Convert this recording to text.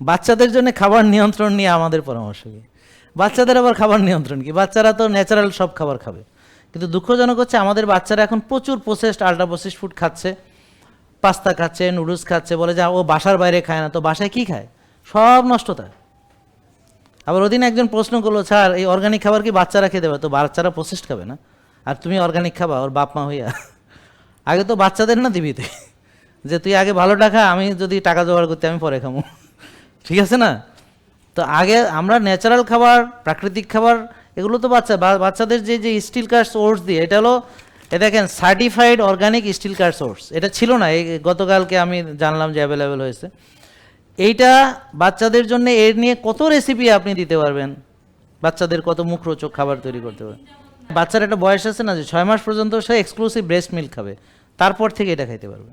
বাচ্চাদের জন্য খাবার নিয়ন্ত্রণ নিয়ে আমাদের পরামর্শ কি? বাচ্চাদের আবার খাবার নিয়ন্ত্রণ কি? বাচ্চারা তো ন্যাচারাল সব খাবার খাবে। কিন্তু দুঃখজনক হচ্ছে আমাদের বাচ্চারা এখন প্রচুর প্রসেসড আল্ট্রা প্রসেসড ফুড খাচ্ছে। পাস্তা খাচ্ছে নুডলস খাচ্ছে, বলে যে, ও বাসার বাইরে খায় না। তো বাসায় কি খায়? সব নষ্ট তার। আবার ওদিন একজন প্রশ্ন করল, স্যার, এই অর্গানিক খাবার কি বাচ্চারা খেতে পারে? তো বাচ্চারা প্রসেসড খাবে না। আর তুমি অর্গানিক খাবা, ওর বাপ মা হইয়া? আগে তো বাচ্চাদের না দিবি তুই? যে, তুই আগে ভালো টাকা, আমি যদি টাকা জোগাড় করতে, আমি পরে খাব ঠিক আছে না? তো আগে আমরা ন্যাচারাল খাবার, প্রাকৃতিক খাবার এগুলো তো বাচ্চা বাচ্চাদের যে যে স্টিল কার সোর্স দিয়ে, এটা হলো, এ দেখেন সার্টিফাইড অর্গানিক স্টিল কার সোর্স এটা ছিল না, এই গতকালকে আমি জানলাম যে অ্যাভেলেবেল হয়েছে। এইটা বাচ্চাদের জন্য এর নিয়ে কত রেসিপি আপনি দিতে পারবেন? বাচ্চাদের কত মুখরোচক খাবার তৈরি করতে পারবেন? বাচ্চার একটা বয়স আছে না, যে ছয় মাস পর্যন্ত সে এক্সক্লুসিভ ব্রেস্ট মিল্ক খাবে। তারপর থেকে এটা খাইতে পারবে।